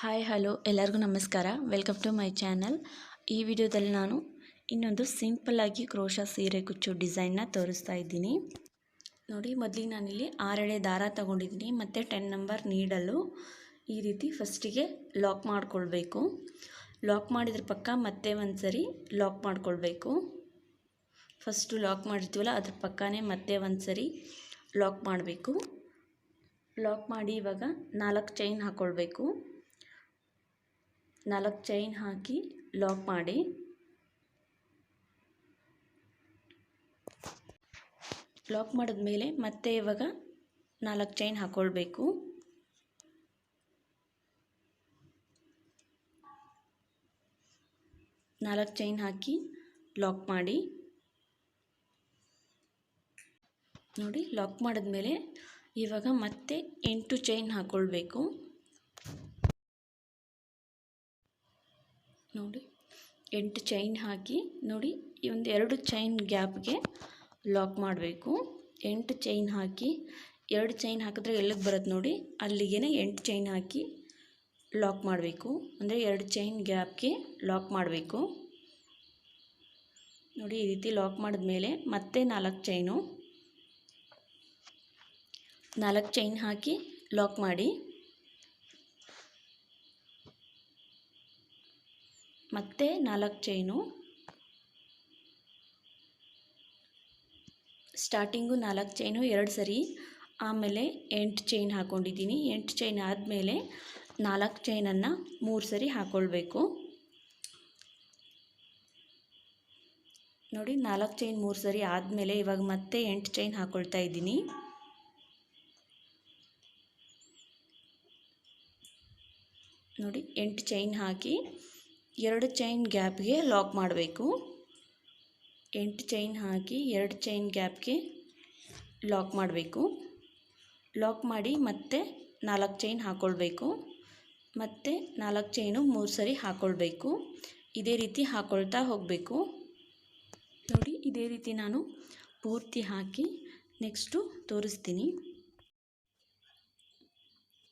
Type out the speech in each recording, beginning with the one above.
Hi, hello, ಎಲ್ಲರಿಗೂ ನಮಸ್ಕಾರ. Welcome to my channel ಈ ವಿಡಿಯೋದಲ್ಲಿ ನಾನು ಇನ್ನೊಂದು ಸಿಂಪಲ್ಲಾಗಿ ಕ್ರೋಶ ಸೀರೆ ಕುಚ್ಚು ಡಿಸೈನ್ನ ತೋರಿಸ್ತಾ ಇದ್ದೀನಿ. ನೋಡಿ, ಮೊದಲಿಗೆ ನಾನಿಲ್ಲಿ ಆರೆಳೆ ದಾರ ತಗೊಂಡಿದ್ದೀನಿ. ಮತ್ತು ಟೆನ್ ನಂಬರ್ ನೀಡಲು ಈ ರೀತಿ ಫಸ್ಟಿಗೆ ಲಾಕ್ ಮಾಡಿಕೊಳ್ಬೇಕು. ಲಾಕ್ ಮಾಡಿದ್ರ ಪಕ್ಕ ಮತ್ತೆ ಒಂದು ಸರಿ ಲಾಕ್ ಮಾಡಿಕೊಳ್ಬೇಕು. ಫಸ್ಟು ಲಾಕ್ ಮಾಡಿರ್ತೀವಲ್ಲ, ಅದ್ರ ಪಕ್ಕನೇ ಮತ್ತೆ ಒಂದು ಸರಿ ಲಾಕ್ ಮಾಡಬೇಕು. ಲಾಕ್ ಮಾಡಿ ಇವಾಗ ನಾಲ್ಕು ಚೈನ್ ಹಾಕ್ಕೊಳ್ಬೇಕು ನಾಲ್ಕು ಚೈನ್ ಹಾಕಿ ಲಾಕ್ ಮಾಡಿ. ಲಾಕ್ ಮಾಡಿದ್ಮೇಲೆ ಮತ್ತೆ ಇವಾಗ ನಾಲ್ಕು ಚೈನ್ ಹಾಕ್ಕೊಳ್ಬೇಕು ನಾಲ್ಕು ಚೈನ್ ಹಾಕಿ ಲಾಕ್ ಮಾಡಿ. ನೋಡಿ, ಲಾಕ್ ಮಾಡಿದ್ಮೇಲೆ ಇವಾಗ ಮತ್ತೆ ಎಂಟು ಚೈನ್ ಹಾಕ್ಕೊಳ್ಬೇಕು ನೋಡಿ, ಎಂಟು ಚೈನ್ ಹಾಕಿ, ನೋಡಿ, ಈ ಒಂದು ಎರಡು ಚೈನ್ ಗ್ಯಾಪ್ಗೆ ಲಾಕ್ ಮಾಡಬೇಕು. ಎಂಟು ಚೈನ್ ಹಾಕಿ, ಎರಡು ಚೈನ್ ಹಾಕಿದ್ರೆ ಎಲ್ಲಿಗೆ ಬರುತ್ತೆ ನೋಡಿ ಅಲ್ಲಿಗೆ ಎಂಟು ಚೈನ್ ಹಾಕಿ ಲಾಕ್ ಮಾಡಬೇಕು. ಅಂದರೆ ಎರಡು ಚೈನ್ ಗ್ಯಾಪ್ಗೆ ಲಾಕ್ ಮಾಡಬೇಕು. ನೋಡಿ, ಈ ರೀತಿ ಲಾಕ್ ಮಾಡಿದ್ಮೇಲೆ ಮತ್ತೆ ನಾಲ್ಕು ಚೈನು ನಾಲ್ಕು ಚೈನ್ ಹಾಕಿ ಲಾಕ್ ಮಾಡಿ. ಮತ್ತೆ ನಾಲ್ಕು ಚೈನು ಸ್ಟಾರ್ಟಿಂಗು ನಾಲ್ಕು ಚೈನು ಎರಡು ಸರಿ. ಆಮೇಲೆ ಎಂಟು ಚೈನ್ ಹಾಕ್ಕೊಂಡಿದ್ದೀನಿ ಎಂಟು ಚೈನ್ ಆದಮೇಲೆ ನಾಲ್ಕು ಚೈನನ್ನು ಮೂರು ಸರಿ ಹಾಕ್ಕೊಳ್ಬೇಕು ನೋಡಿ, ನಾಲ್ಕು ಚೈನ್ ಮೂರು ಸರಿ ಆದಮೇಲೆ ಇವಾಗ ಮತ್ತೆ ಎಂಟು ಚೈನ್ ಹಾಕ್ಕೊಳ್ತಾ ಇದ್ದೀನಿ. ನೋಡಿ, ಎಂಟು ಚೈನ್ ಹಾಕಿ ಎರಡು ಚೈನ್ ಗ್ಯಾಪ್ಗೆ ಲಾಕ್ ಮಾಡಬೇಕು. ಎಂಟು ಚೈನ್ ಹಾಕಿ ಎರಡು ಚೈನ್ ಗ್ಯಾಪ್ಗೆ ಲಾಕ್ ಮಾಡಬೇಕು. ಲಾಕ್ ಮಾಡಿ ಮತ್ತೆ ನಾಲ್ಕು ಚೈನ್ ಹಾಕ್ಕೊಳ್ಬೇಕು ಮತ್ತು ನಾಲ್ಕು ಚೈನು ಮೂರು ಸರಿ ಹಾಕ್ಕೊಳ್ಬೇಕು ಇದೇ ರೀತಿ ಹಾಕ್ಕೊಳ್ತಾ ಹೋಗಬೇಕು. ನೋಡಿ, ಇದೇ ರೀತಿ ನಾನು ಪೂರ್ತಿ ಹಾಕಿ ನೆಕ್ಸ್ಟು ತೋರಿಸ್ತೀನಿ.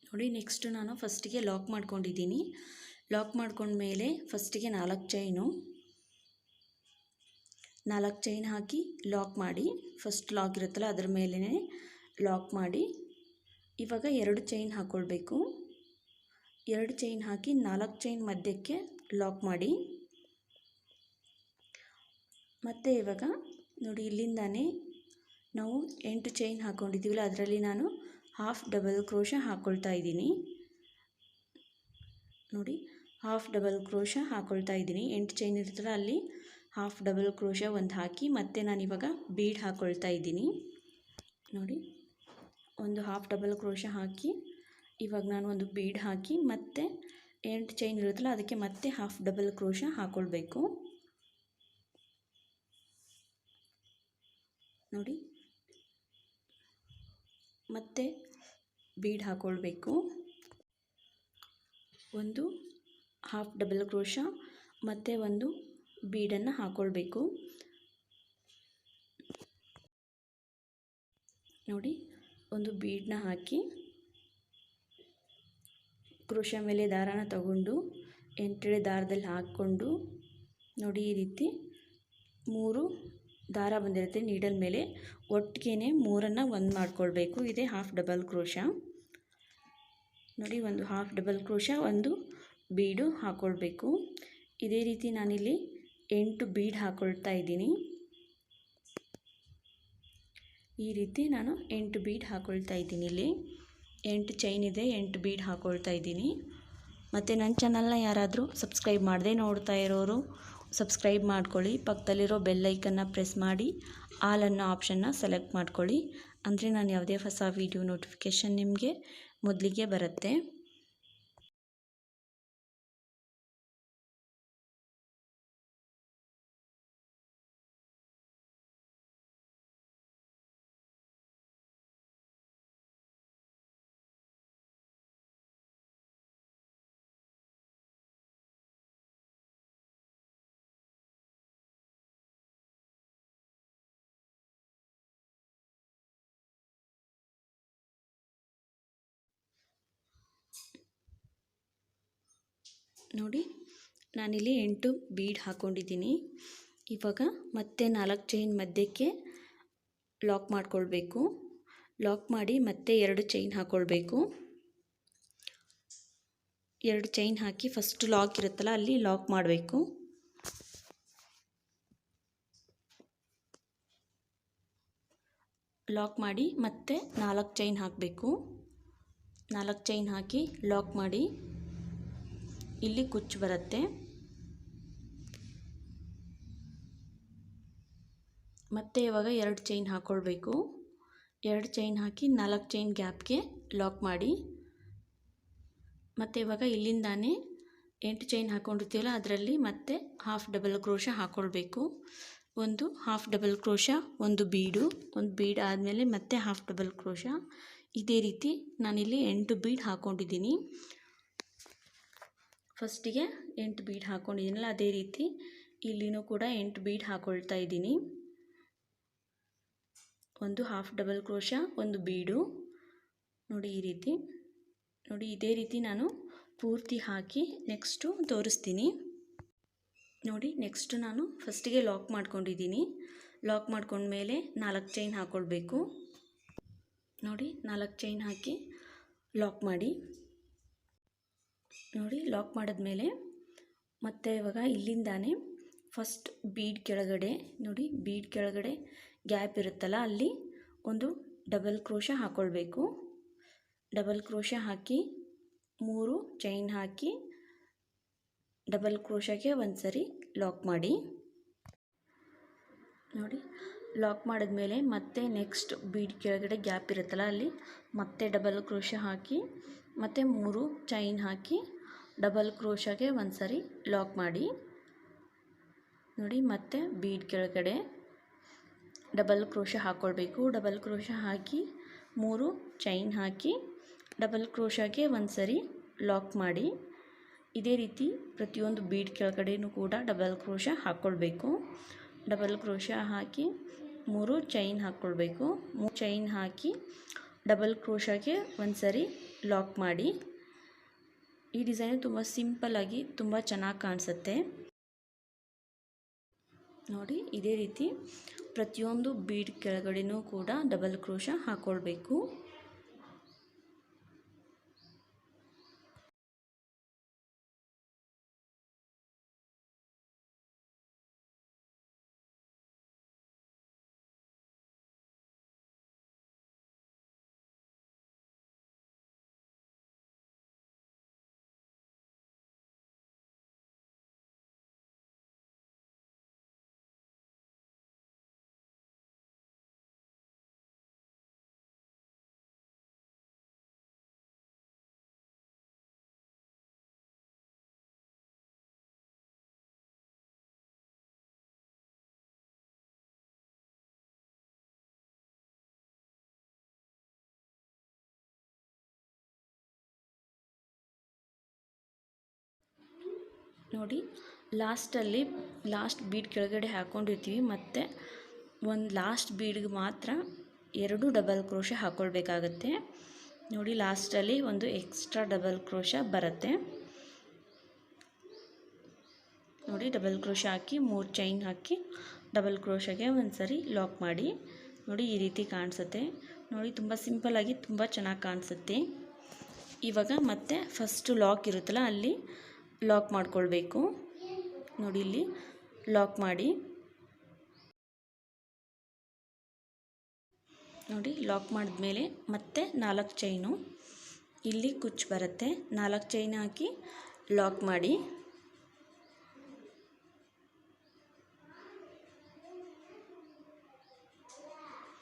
ನೋಡಿ ನೆಕ್ಸ್ಟು ನಾನು ಫಸ್ಟಿಗೆ ಲಾಕ್ ಮಾಡ್ಕೊಂಡಿದ್ದೀನಿ. ಲಾಕ್ ಮಾಡ್ಕೊಂಡ್ಮೇಲೆ ಫಸ್ಟಿಗೆ ನಾಲ್ಕು ಚೈನು ನಾಲ್ಕು ಚೈನ್ ಹಾಕಿ ಲಾಕ್ ಮಾಡಿ ಫಸ್ಟ್ ಲಾಕ್ ಇರುತ್ತಲ್ಲ ಅದ್ರ ಮೇಲೇ ಲಾಕ್ ಮಾಡಿ. ಇವಾಗ ಎರಡು ಚೈನ್ ಹಾಕ್ಕೊಳ್ಬೇಕು ಎರಡು ಚೈನ್ ಹಾಕಿ ನಾಲ್ಕು ಚೈನ್ ಮಧ್ಯಕ್ಕೆ ಲಾಕ್ ಮಾಡಿ. ಮತ್ತು ಇವಾಗ ನೋಡಿ ಇಲ್ಲಿಂದನೇ ನಾವು ಎಂಟು ಚೈನ್ ಹಾಕ್ಕೊಂಡಿದ್ದೀವಲ್ಲ ಅದರಲ್ಲಿ ನಾನು ಹಾಫ್ ಡಬಲ್ ಕ್ರೋಶ ಹಾಕ್ಕೊಳ್ತಾ ಇದ್ದೀನಿ. ನೋಡಿ ಹಾಫ್ ಡಬಲ್ ಕ್ರೋಶ ಹಾಕ್ಕೊಳ್ತಾ ಇದ್ದೀನಿ. ಎಂಟು ಚೈನ್ ಇರ್ತಲ್ಲ ಅಲ್ಲಿ. ಹಾಫ್ ಡಬಲ್ ಕ್ರೋಶ ಒಂದು ಹಾಕಿ ಮತ್ತೆ ನಾನಿವಾಗ ಬೀಡ್ ಹಾಕ್ಕೊಳ್ತಾ ಇದ್ದೀನಿ. ನೋಡಿ, ಒಂದು ಹಾಫ್ ಡಬಲ್ ಕ್ರೋಶ ಹಾಕಿ ಇವಾಗ ನಾನು ಒಂದು ಬೀಡ್ ಹಾಕಿ ಮತ್ತೆ ಎಂಟು ಚೈನ್ ಇರುತ್ತಲ್ಲ ಅದಕ್ಕೆ ಮತ್ತೆ ಹಾಫ್ ಡಬಲ್ ಕ್ರೋಶ ಹಾಕ್ಕೊಳ್ಬೇಕು ನೋಡಿ, ಮತ್ತೆ ಬೀಡ್ ಹಾಕ್ಕೊಳ್ಬೇಕು ಒಂದು ಹಾಫ್ ಡಬಲ್ ಕ್ರೋಶ ಮತ್ತು ಒಂದು ಬೀಡನ್ನು ಹಾಕ್ಕೊಳ್ಬೇಕು ನೋಡಿ, ಒಂದು ಬೀಡನ್ನ ಹಾಕಿ ಕ್ರೋಶ ಮೇಲೆ ದಾರಾನ ತಗೊಂಡು ಎಂಟೆಳೆ ದಾರದಲ್ಲಿ ಹಾಕ್ಕೊಂಡು, ನೋಡಿ ಈ ರೀತಿ ಮೂರು ದಾರ ಬಂದಿರುತ್ತೆ ನೀಡಲ್ ಮೇಲೆ. ಒಟ್ಟಿಗೆ ಮೂರನ್ನು ಒಂದು ಮಾಡ್ಕೊಳ್ಬೇಕು. ಇದೆ ಹಾಫ್ ಡಬಲ್ ಕ್ರೋಶ ನೋಡಿ, ಒಂದು ಹಾಫ್ ಡಬಲ್ ಕ್ರೋಶ ಒಂದು ಬೀಡು ಹಾಕ್ಕೊಳ್ಬೇಕು ಇದೇ ರೀತಿ ನಾನಿಲ್ಲಿ ಎಂಟು ಬೀಡ್ ಹಾಕ್ಕೊಳ್ತಾ ಇದ್ದೀನಿ. ಈ ರೀತಿ ನಾನು ಎಂಟು ಬೀಡ್ ಹಾಕ್ಕೊಳ್ತಾ ಇದ್ದೀನಿ ಇಲ್ಲಿ. ಎಂಟು ಚೈನ್ ಇದೆ, ಎಂಟು ಬೀಡ್ ಹಾಕ್ಕೊಳ್ತಾ ಇದ್ದೀನಿ. ಮತ್ತು ನನ್ನ ಚಾನಲ್ನ ಯಾರಾದರೂ ಸಬ್ಸ್ಕ್ರೈಬ್ ಮಾಡದೇ ನೋಡ್ತಾ ಇರೋರು, ಸಬ್ಸ್ಕ್ರೈಬ್ ಮಾಡ್ಕೊಳ್ಳಿ. ಪಕ್ಕದಲ್ಲಿರೋ ಬೆಲ್ಲೈಕನ್ನ ಪ್ರೆಸ್ ಮಾಡಿ, ಆಲ್ ಅನ್ನೋ ಆಪ್ಷನ್ನ ಸೆಲೆಕ್ಟ್ ಮಾಡ್ಕೊಳ್ಳಿ. ಅಂದರೆ ನಾನು ಯಾವುದೇ ಹೊಸ ವೀಡಿಯೋ ನೋಟಿಫಿಕೇಷನ್ ನಿಮಗೆ ಮೊದಲಿಗೆ ಬರುತ್ತೆ. ನೋಡಿ, ನಾನಿಲ್ಲಿ ಎಂಟು ಬೀಡ್ ಹಾಕ್ಕೊಂಡಿದ್ದೀನಿ ಇವಾಗ ಮತ್ತೆ ನಾಲ್ಕು ಚೈನ್ ಮಧ್ಯಕ್ಕೆ ಲಾಕ್ ಮಾಡಿಕೊಳ್ಬೇಕು. ಲಾಕ್ ಮಾಡಿ ಮತ್ತೆ ಎರಡು ಚೈನ್ ಹಾಕ್ಕೊಳ್ಬೇಕು ಎರಡು ಚೈನ್ ಹಾಕಿ ಫಸ್ಟ್ ಲಾಕ್ ಇರುತ್ತಲ್ಲ, ಅಲ್ಲಿ ಲಾಕ್ ಮಾಡಬೇಕು. ಲಾಕ್ ಮಾಡಿ ಮತ್ತೆ ನಾಲ್ಕು ಚೈನ್ ಹಾಕಬೇಕು. ನಾಲ್ಕು ಚೈನ್ ಹಾಕಿ ಲಾಕ್ ಮಾಡಿ. ಇಲ್ಲಿ ಕುಚ್ಚು ಬರುತ್ತೆ. ಮತ್ತೆ ಇವಾಗ ಎರಡು ಚೈನ್ ಹಾಕ್ಕೊಳ್ಬೇಕು ಎರಡು ಚೈನ್ ಹಾಕಿ ನಾಲ್ಕು ಚೈನ್ ಗ್ಯಾಪ್ಗೆ ಲಾಕ್ ಮಾಡಿ. ಮತ್ತು ಇವಾಗ ಇಲ್ಲಿಂದಾನೇ ಎಂಟು ಚೈನ್ ಹಾಕ್ಕೊಂಡಿರ್ತೀವಲ್ಲ ಅದರಲ್ಲಿ ಮತ್ತೆ ಹಾಫ್ ಡಬಲ್ ಕ್ರೋಶ ಹಾಕ್ಕೊಳ್ಬೇಕು ಒಂದು ಹಾಫ್ ಡಬಲ್ ಕ್ರೋಶ ಒಂದು ಬೀಡು. ಒಂದು ಬೀಡ್ ಆದಮೇಲೆ ಮತ್ತೆ ಹಾಫ್ ಡಬಲ್ ಕ್ರೋಶ ಇದೇ ರೀತಿ ನಾನಿಲ್ಲಿ ಎಂಟು ಬೀಡ್ ಹಾಕ್ಕೊಂಡಿದ್ದೀನಿ ಫಸ್ಟಿಗೆ ಎಂಟು ಬೀಡ್ ಹಾಕ್ಕೊಂಡಿದ್ದೀನಲ್ಲ ಅದೇ ರೀತಿ ಇಲ್ಲಿನೂ ಕೂಡ ಎಂಟು ಬೀಡ್ ಹಾಕ್ಕೊಳ್ತಾ ಇದ್ದೀನಿ. ಒಂದು ಹಾಫ್ ಡಬಲ್ ಕ್ರೋಶ, ಒಂದು ಬೀಡು. ನೋಡಿ ಈ ರೀತಿ. ನೋಡಿ ಇದೇ ರೀತಿ ನಾನು ಪೂರ್ತಿ ಹಾಕಿ ನೆಕ್ಸ್ಟು ತೋರಿಸ್ತೀನಿ. ನೋಡಿ ನೆಕ್ಸ್ಟು ನಾನು ಫಸ್ಟಿಗೆ ಲಾಕ್ ಮಾಡ್ಕೊಂಡಿದ್ದೀನಿ. ಲಾಕ್ ಮಾಡ್ಕೊಂಡ್ಮೇಲೆ ನಾಲ್ಕು ಚೈನ್ ಹಾಕ್ಕೊಳ್ಬೇಕು ನೋಡಿ ನಾಲ್ಕು ಚೈನ್ ಹಾಕಿ ಲಾಕ್ ಮಾಡಿ. ನೋಡಿ ಲಾಕ್ ಮಾಡಿದ್ಮೇಲೆ ಮತ್ತೆ ಇವಾಗ ಇಲ್ಲಿಂದಾನೆ ಫಸ್ಟ್ ಬೀಡ್ ಕೆಳಗಡೆ, ನೋಡಿ ಬೀಡ್ ಕೆಳಗಡೆ ಗ್ಯಾಪ್ ಇರುತ್ತಲ್ಲ, ಅಲ್ಲಿ ಒಂದು ಡಬಲ್ ಕ್ರೋಶ ಹಾಕ್ಕೊಳ್ಬೇಕು ಡಬಲ್ ಕ್ರೋಶ ಹಾಕಿ ಮೂರು ಚೈನ್ ಹಾಕಿ ಡಬಲ್ ಕ್ರೋಶಕ್ಕೆ ಒಂದು ಸರಿ ಲಾಕ್ ಮಾಡಿ. ನೋಡಿ ಲಾಕ್ ಮಾಡಿದ್ಮೇಲೆ ಮತ್ತೆ ನೆಕ್ಸ್ಟ್ ಬೀಡ್ ಕೆಳಗಡೆ ಗ್ಯಾಪ್ ಇರುತ್ತಲ್ಲ, ಅಲ್ಲಿ ಮತ್ತೆ ಡಬಲ್ ಕ್ರೋಶ ಹಾಕಿ ಮತ್ತು ಮೂರು ಚೈನ್ ಹಾಕಿ ಡಬಲ್ ಕ್ರೋಶಗೆ ಒಂದು ಸರಿ ಲಾಕ್ ಮಾಡಿ. ನೋಡಿ, ಮತ್ತೆ ಬೀಡ್ ಕೆಳಗಡೆ ಡಬಲ್ ಕ್ರೋಶ ಹಾಕ್ಕೊಳ್ಬೇಕು ಡಬಲ್ ಕ್ರೋಶ ಹಾಕಿ ಮೂರು ಚೈನ್ ಹಾಕಿ ಡಬಲ್ ಕ್ರೋಶಗೆ ಒಂದು ಸರಿ ಲಾಕ್ ಮಾಡಿ. ಇದೇ ರೀತಿ ಪ್ರತಿಯೊಂದು ಬೀಡ್ ಕೆಳಗಡೆಯೂ ಕೂಡ ಡಬಲ್ ಕ್ರೋಶ ಹಾಕ್ಕೊಳ್ಬೇಕು ಡಬಲ್ ಕ್ರೋಶ ಹಾಕಿ ಮೂರು ಚೈನ್ ಹಾಕ್ಕೊಳ್ಬೇಕು ಮೂರು ಚೈನ್ ಹಾಕಿ ಡಬಲ್ ಕ್ರೋಶಗೆ ಒಂದು ಸರಿ ಲಾಕ್ ಮಾಡಿ. ಈ ಡಿಸೈನು ತುಂಬ ಸಿಂಪಲ್ಲಾಗಿ ತುಂಬ ಚೆನ್ನಾಗಿ ಕಾಣಿಸುತ್ತೆ. ನೋಡಿ, ಇದೇ ರೀತಿ ಪ್ರತಿಯೊಂದು ಬೀಡ್ ಕೆಳಗಡೆನೂ ಕೂಡ ಡಬಲ್ ಕ್ರೋಶ ಹಾಕ್ಕೊಳ್ಬೇಕು ನೋಡಿ, ಲಾಸ್ಟಲ್ಲಿ ಲಾಸ್ಟ್ ಬೀಡ್ ಕೆಳಗಡೆ ಹಾಕ್ಕೊಂಡಿರ್ತೀವಿ ಮತ್ತು ಒಂದು ಲಾಸ್ಟ್ ಬೀಡ್ಗೆ ಮಾತ್ರ ಎರಡು ಡಬಲ್ ಕ್ರೋಶ ಹಾಕ್ಕೊಳ್ಬೇಕಾಗತ್ತೆ ನೋಡಿ, ಲಾಸ್ಟಲ್ಲಿ ಒಂದು ಎಕ್ಸ್ಟ್ರಾ ಡಬಲ್ ಕ್ರೋಶ ಬರುತ್ತೆ. ನೋಡಿ, ಡಬಲ್ ಕ್ರೋಶ ಹಾಕಿ, ಮೂರು ಚೈನ್ ಹಾಕಿ ಡಬಲ್ ಕ್ರೋಶಗೆ ಒಂದು ಸರಿ ಲಾಕ್ ಮಾಡಿ. ನೋಡಿ, ಈ ರೀತಿ ಕಾಣಿಸುತ್ತೆ. ನೋಡಿ, ತುಂಬ ಸಿಂಪಲ್ಲಾಗಿ ತುಂಬ ಚೆನ್ನಾಗಿ ಕಾಣಿಸುತ್ತೆ. ಇವಾಗ ಮತ್ತೆ ಫಸ್ಟು ಲಾಕ್ ಇರುತ್ತಲ್ಲ, ಅಲ್ಲಿ ಲಾಕ್ ಮಾಡಿಕೊಳ್ಬೇಕು. ನೋಡಿ ಇಲ್ಲಿ, ಲಾಕ್ ಮಾಡಿ. ನೋಡಿ, ಲಾಕ್ ಮಾಡಿದ್ಮೇಲೆ ಮತ್ತೆ ನಾಲ್ಕು ಚೈನು. ಇಲ್ಲಿ ಕುಚ್ಚು ಬರುತ್ತೆ. ನಾಲ್ಕು ಚೈನ್ ಹಾಕಿ ಲಾಕ್ ಮಾಡಿ.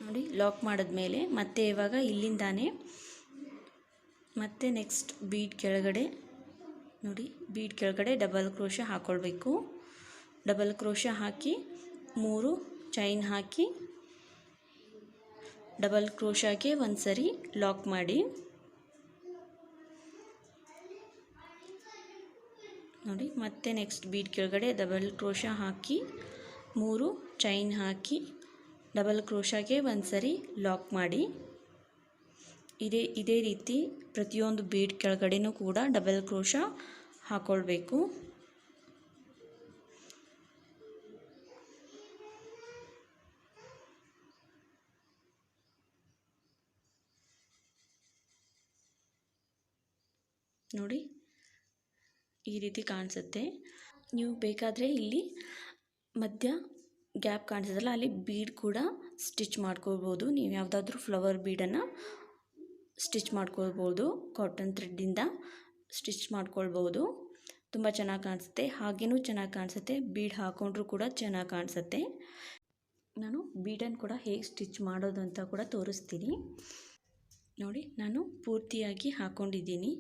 ನೋಡಿ, ಲಾಕ್ ಮಾಡಿದ್ಮೇಲೆ ಮತ್ತೆ ಇವಾಗ ಇಲ್ಲಿಂದಾನೆ ಮತ್ತೆ ನೆಕ್ಸ್ಟ್ ಬೀಟ್ ಕೆಳಗಡೆ ನೋಡಿ ಬೀಡ್ ಕೆಳಗಡೆ ಡಬಲ್ ಕ್ರೋಶ ಹಾಕ್ಕೊಳ್ಬೇಕು ಡಬಲ್ ಕ್ರೋಶ ಹಾಕಿ ಮೂರು ಚೈನ್ ಹಾಕಿ ಡಬಲ್ ಕ್ರೋಶಾಗೆ ಒಂದು ಸರಿ ಲಾಕ್ ಮಾಡಿ. ನೋಡಿ, ಮತ್ತೆ ನೆಕ್ಸ್ಟ್ ಬೀಡ್ ಕೆಳಗಡೆ ಡಬಲ್ ಕ್ರೋಶ ಹಾಕಿ ಮೂರು ಚೈನ್ ಹಾಕಿ ಡಬಲ್ ಕ್ರೋಶಾಗೆ ಒಂದು ಸರಿ ಲಾಕ್ ಮಾಡಿ. ಇದೇ ಇದೇ ರೀತಿ ಪ್ರತಿಯೊಂದು ಬೀಡ್ ಕೆಳಗಡೆನೂ ಕೂಡ ಡಬಲ್ ಕ್ರೋಶ ಹಾಕ್ಕೊಳ್ಬೇಕು ನೋಡಿ, ಈ ರೀತಿ ಕಾಣಿಸುತ್ತೆ. ನೀವು ಬೇಕಾದರೆ ಇಲ್ಲಿ ಮಧ್ಯ ಗ್ಯಾಪ್ ಕಾಣಿಸೋದಲ್ಲ ಅಲ್ಲಿ ಬೀಡ್ ಕೂಡ ಸ್ಟಿಚ್ ಮಾಡ್ಕೋಬೋದು ನೀವು ಯಾವುದಾದ್ರೂ ಫ್ಲವರ್ ಬೀಡನ್ನು ಸ್ಟಿಚ್ ಮಾಡ್ಕೊಳ್ಬೋದು ಕಾಟನ್ ಥ್ರೆಡ್ಡಿಂದ ಸ್ಟಿಚ್ ಮಾಡ್ಕೊಳ್ಬೋದು. ತುಂಬ ಚೆನ್ನಾಗಿ ಕಾಣಿಸುತ್ತೆ. ಹಾಗೇನೂ ಚೆನ್ನಾಗಿ ಕಾಣಿಸುತ್ತೆ. ಬೀಡ್ ಹಾಕೊಂಡ್ರೂ ಕೂಡ ಚೆನ್ನಾಗಿ ಕಾಣಿಸುತ್ತೆ. ನಾನು ಬೀಡನ್ನು ಕೂಡ ಹೇಗೆ ಸ್ಟಿಚ್ ಮಾಡೋದು ಅಂತ ಕೂಡ ತೋರಿಸ್ತೀನಿ. ನೋಡಿ, ನಾನು ಪೂರ್ತಿಯಾಗಿ ಹಾಕ್ಕೊಂಡಿದ್ದೀನಿ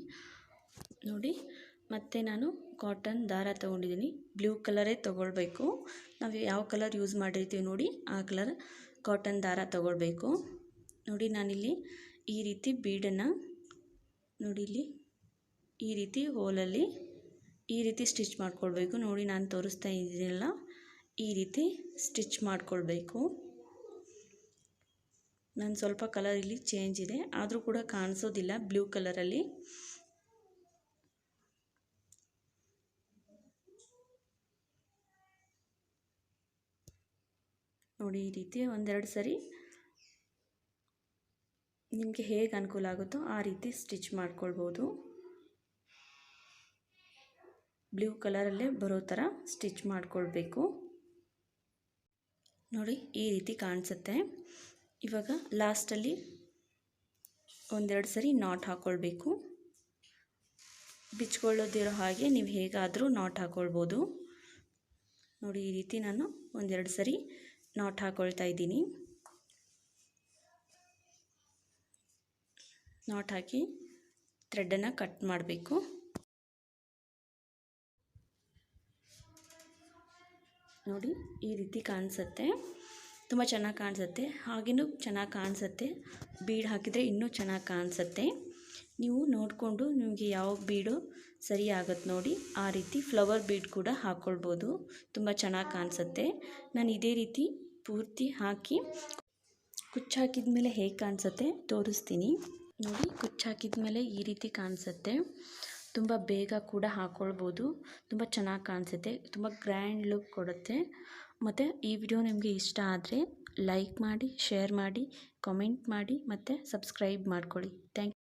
ನೋಡಿ, ಮತ್ತು ನಾನು ಕಾಟನ್ ದಾರ ತೊಗೊಂಡಿದ್ದೀನಿ. ಬ್ಲೂ ಕಲರೇ ತೊಗೊಳ್ಬೇಕು. ನಾವು ಯಾವ ಕಲರ್ ಯೂಸ್ ಮಾಡಿರ್ತೀವಿ ನೋಡಿ, ಆ ಕಲರ್ ಕಾಟನ್ ದಾರ ತೊಗೊಳ್ಬೇಕು. ನೋಡಿ, ನಾನಿಲ್ಲಿ ಈ ರೀತಿ ಬೀಡನ್ನು ನೋಡಿ ಇಲ್ಲಿ ಈ ರೀತಿ ಹೋಲಲ್ಲಿ ಈ ರೀತಿ ಸ್ಟಿಚ್ ಮಾಡ್ಕೊಳ್ಬೇಕು. ನೋಡಿ, ನಾನು ತೋರಿಸ್ತಾ ಇದ್ದೀನಲ್ಲ, ಈ ರೀತಿ ಸ್ಟಿಚ್ ಮಾಡ್ಕೊಳ್ಬೇಕು. ನಾನು ಸ್ವಲ್ಪ ಕಲರ್ ಇಲ್ಲಿ ಚೇಂಜ್ ಇದೆ. ಆದರೂ ಕೂಡ ಕಾಣಿಸೋದಿಲ್ಲ ಬ್ಲೂ ಕಲರಲ್ಲಿ. ನೋಡಿ, ಈ ರೀತಿ ಒಂದೆರಡು ಸರಿ ನಿಮಗೆ ಹೇಗೆ ಅನುಕೂಲ ಆಗುತ್ತೋ ಆ ರೀತಿ ಸ್ಟಿಚ್ ಮಾಡ್ಕೊಳ್ಬೋದು. ಬ್ಲೂ ಕಲರಲ್ಲೇ ಬರೋ ಥರ ಸ್ಟಿಚ್ ಮಾಡಿಕೊಳ್ಬೇಕು. ನೋಡಿ, ಈ ರೀತಿ ಕಾಣಿಸುತ್ತೆ. ಇವಾಗ ಲಾಸ್ಟಲ್ಲಿ ಒಂದೆರಡು ಸರಿ ನಾಟ್ ಹಾಕ್ಕೊಳ್ಬೇಕು ಬಿಚ್ಕೊಳ್ಳೋದಿರೋ ಹಾಗೆ ನೀವು ಹೇಗಾದರೂ ನಾಟ್ ಹಾಕ್ಕೊಳ್ಬೋದು ನೋಡಿ, ಈ ರೀತಿ ನಾನು ಒಂದೆರಡು ಸರಿ ನಾಟ್ ಹಾಕ್ಕೊಳ್ತಾ ಇದ್ದೀನಿ. ನಾಟ್ ಹಾಕಿ ಥ್ರೆಡ್ಡನ್ನು ಕಟ್ ಮಾಡಬೇಕು. ನೋಡಿ ಈ ರೀತಿ ಕಾಣಿಸುತ್ತೆ. ತುಂಬ ಚೆನ್ನಾಗಿ ಕಾಣಿಸುತ್ತೆ. ಹಾಗೇನೂ ಚೆನ್ನಾಗಿ ಕಾಣಿಸುತ್ತೆ. ಬೀಡ್ ಹಾಕಿದರೆ ಇನ್ನೂ ಚೆನ್ನಾಗಿ ಕಾಣಿಸುತ್ತೆ. ನೀವು ನೋಡಿಕೊಂಡು ನಿಮಗೆ ಯಾವ ಬೀಡು ಸರಿ ಆಗುತ್ತೆ ನೋಡಿ. ಆ ರೀತಿ ಫ್ಲವರ್ ಬೀಡ್ ಕೂಡ ಹಾಕ್ಕೊಳ್ಬೋದು ತುಂಬ ಚೆನ್ನಾಗಿ ಕಾಣಿಸುತ್ತೆ. ನಾನು ಇದೇ ರೀತಿ ಪೂರ್ತಿ ಹಾಕಿ ಕುಚ್ಚಾಕಿದ ಮೇಲೆ ಹೇಗೆ ಕಾಣಿಸುತ್ತೆ ತೋರಿಸ್ತೀನಿ. ನೋಡಿ ಕುಚ್ಚು ಹಾಕಿದ ಈ ರೀತಿ ಕಾಣಿಸುತ್ತೆ. ತುಂಬ ಬೇಗ ಕೂಡ ಹಾಕ್ಕೊಳ್ಬೋದು ತುಂಬ ಚೆನ್ನಾಗಿ ಕಾಣಿಸುತ್ತೆ. ತುಂಬ ಗ್ರ್ಯಾಂಡ್ ಲುಕ್ ಕೊಡುತ್ತೆ. ಮತ್ತು ಈ ವಿಡಿಯೋ ನಿಮಗೆ ಇಷ್ಟ ಆದರೆ ಲೈಕ್ ಮಾಡಿ, ಶೇರ್ ಮಾಡಿ, ಕಾಮೆಂಟ್ ಮಾಡಿ, ಮತ್ತು ಸಬ್ಸ್ಕ್ರೈಬ್ ಮಾಡ್ಕೊಳ್ಳಿ. ಥ್ಯಾಂಕ್